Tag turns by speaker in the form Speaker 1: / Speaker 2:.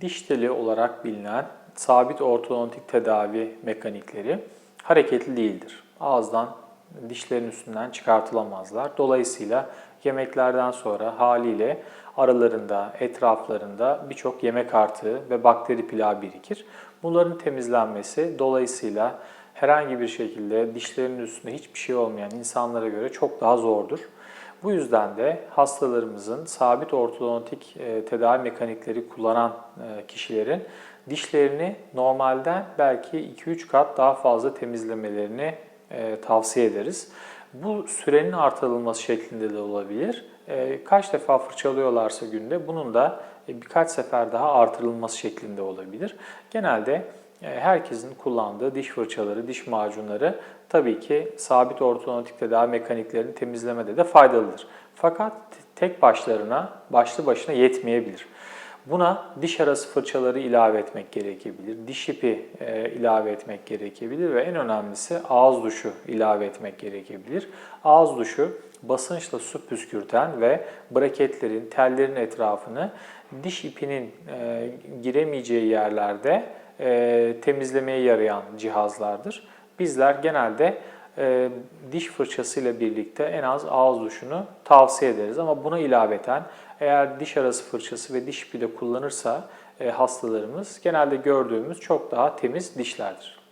Speaker 1: diş teli olarak bilinen sabit ortodontik tedavi mekanikleri hareketli değildir. Ağızdan dişlerin üstünden çıkartılamazlar. Dolayısıyla yemeklerden sonra haliyle aralarında, etraflarında birçok yemek artığı ve bakteri plağı birikir. Bunların temizlenmesi dolayısıyla herhangi bir şekilde dişlerinin üstünde hiçbir şey olmayan insanlara göre çok daha zordur. Bu yüzden de hastalarımızın sabit ortodontik e, tedavi mekanikleri kullanan e, kişilerin dişlerini normalden belki 2-3 kat daha fazla temizlemelerini e, tavsiye ederiz. Bu sürenin artırılması şeklinde de olabilir. Kaç defa fırçalıyorlarsa günde bunun da birkaç sefer daha artırılması şeklinde olabilir. Genelde herkesin kullandığı diş fırçaları, diş macunları tabii ki sabit ortodontik tedavi mekaniklerini temizlemede de faydalıdır. Fakat tek başlarına, başlı başına yetmeyebilir. Buna diş arası fırçaları ilave etmek gerekebilir, diş ipi e, ilave etmek gerekebilir ve en önemlisi ağız duşu ilave etmek gerekebilir. Ağız duşu basınçla su püskürten ve braketlerin, tellerin etrafını diş ipinin e, giremeyeceği yerlerde e, temizlemeye yarayan cihazlardır. Bizler genelde e, diş fırçası ile birlikte en az ağız duşunu tavsiye ederiz. Ama buna ilaveten eğer diş arası fırçası ve diş de kullanırsa e, hastalarımız genelde gördüğümüz çok daha temiz dişlerdir.